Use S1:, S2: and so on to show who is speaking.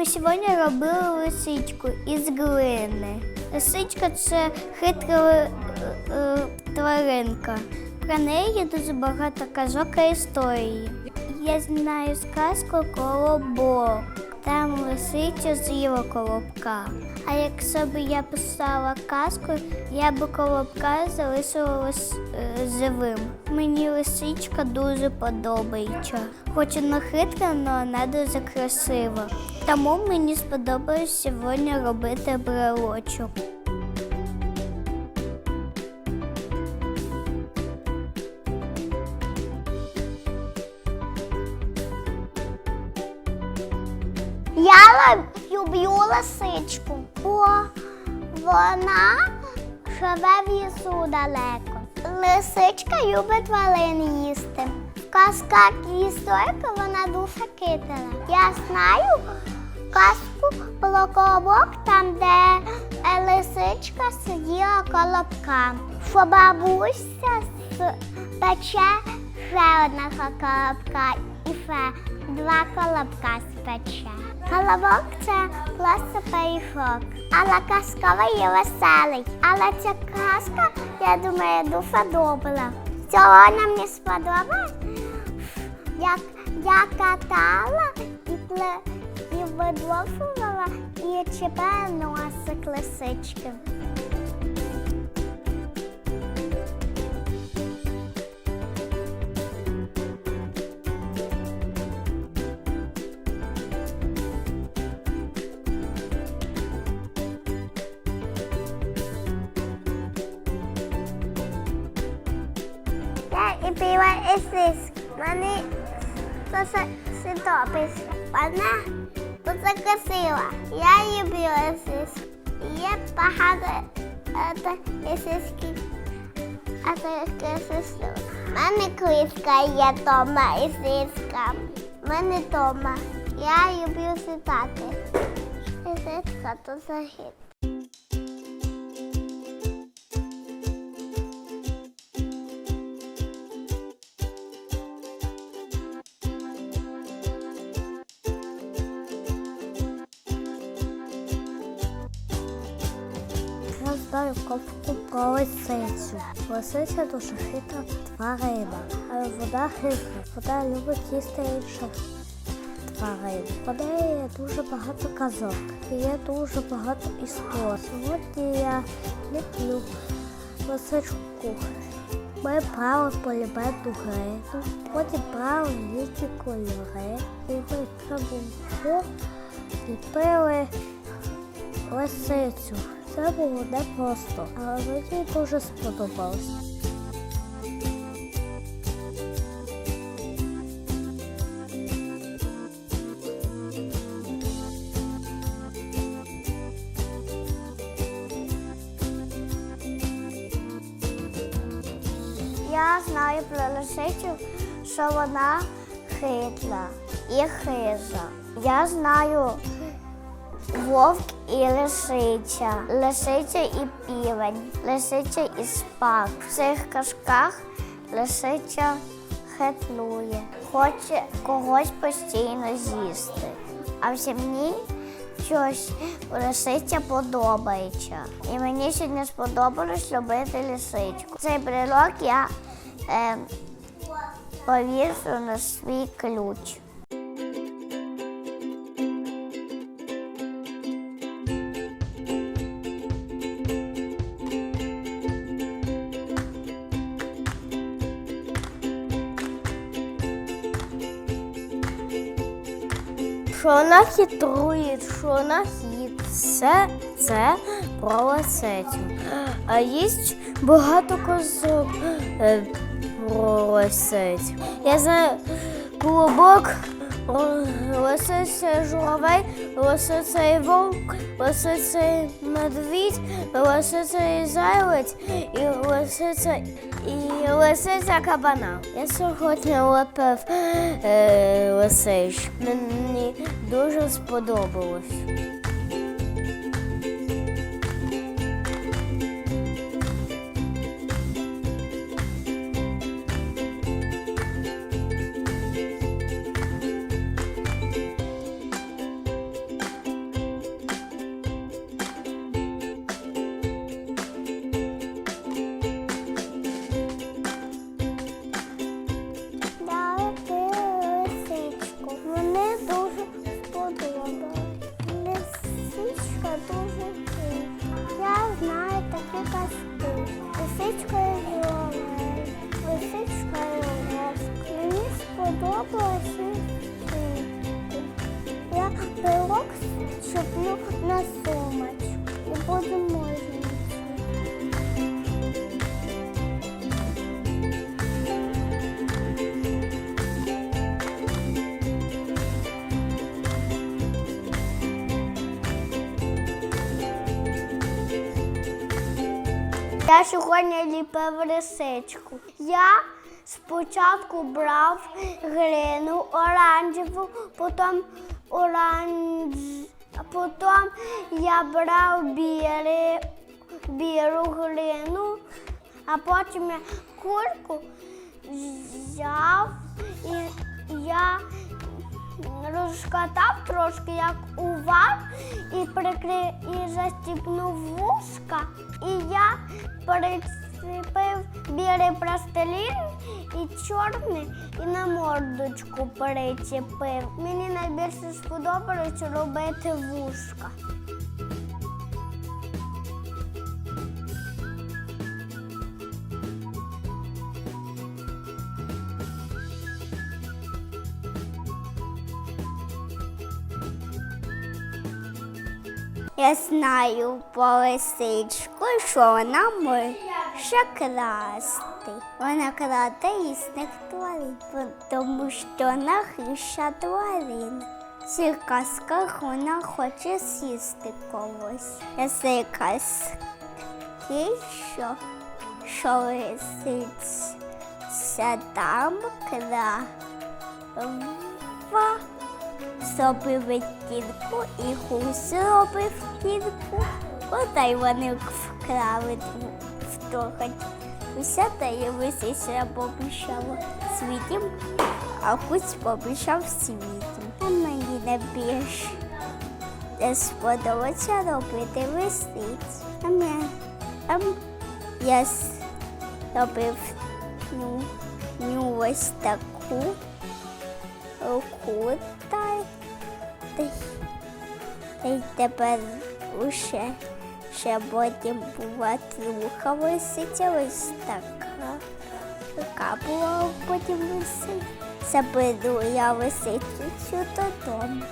S1: Ми сьогодні робили лисичку із глини. Лисичка це хитра е, е, тваринка. Про неї є дуже багато казок і історії. Я знаю сказку Колобок. Там лисиця з'їла колобка. А якщо б я писала казку, я б колобка залишила лис- е, живим. Мені лисичка дуже подобається. Хоч вона хитра, але вона дуже красива. Тому мені сподобалось сьогодні робити брелочок. Я люблю лисичку, бо вона живе в лісу далеко. Лисичка любить тварин їсти. В казках і історика вона дуже хитра. Я знаю казку про колобок, там, де лисичка сиділа колобка. Що бабуся пече ще одного колобка і ще два колобка спече. Колобок це просто пиріжок, але казковий і веселий. Але ця казка, я думаю, дуже добра. Сьогодні мені сподобалось, як я катала і, пле, і видовжувала і чіпала носик лисички. Я і пила ісис. Мене це ситопис. Вона дуже красива. Я люблю ісис. Є багато ісиски. А це ісиски. У мене клиска є дома ісиска. У мене дома. Я люблю ситати. Ісиска то загид.
S2: Я знаю казку про лисицю. Лисиця дуже хитра тварина, але вона хитра, вона любить їсти інших тварин. Неї є дуже багато казок, є дуже багато історій. Сьогодні я люблю лисичку. Ми брали полімерну глину, потім брали різні кольори, і ми трубу ліпили лисицю. Це було непросто, але мені дуже сподобалось.
S1: Я знаю про лисицю, що вона хитра і хижа. Я знаю вовк і лисиця, лисиця і півень, лисиця і спак. В цих казках лисиця хитлує, хоче когось постійно з'їсти. А в сім'ї щось лисиця подобається. І мені сьогодні сподобалось робити лисичку. Цей брелок я е, повішу на свій ключ.
S2: Що вона хитрує, що вона хит. Все це про лисицю. А є багато казок е, про лисицю. Я знаю колобок, о, лисиця журавель, лисиця і вовк, лисиця і медвідь, лисиця і зайлець, і лисиця і лисиця кабана. Я сьогодні лепив е, лисич. Мені дуже сподобалось. сподобалося.
S1: Е, я пилок чеплю на сумочку і можна. Я сьогодні ліпив лисичку. Я спочатку брав глину оранжеву, потім оранж, потім я брав білі, білу глину, а потім я кульку взяв і я розкатав трошки як увар і прикри... і застіпнув вушка. І я прицепив білий пластилін і чорний, і на мордочку причепив. Мені найбільше сподобалось робити вушка. Я знаю по лисичку, що вона може красти. Вона краде різних тварин, тому що вона хища тварин. В цих казках вона хоче сісти когось. Це казки, що, що лисиця там крава зробив тінку і гусь зробив тінку. Ота вони вкрали втрохи. Уся та й лисиця побіжала світім, а гусь побіжав світім. А мені найбільше не сподобалося робити лисицю. А мене, а я зробив ну, ну ось таку руку та й тепер уже ще потім була друга лисиця, ось така. Така була потім лисиця. Заберу я лисицю цю додому.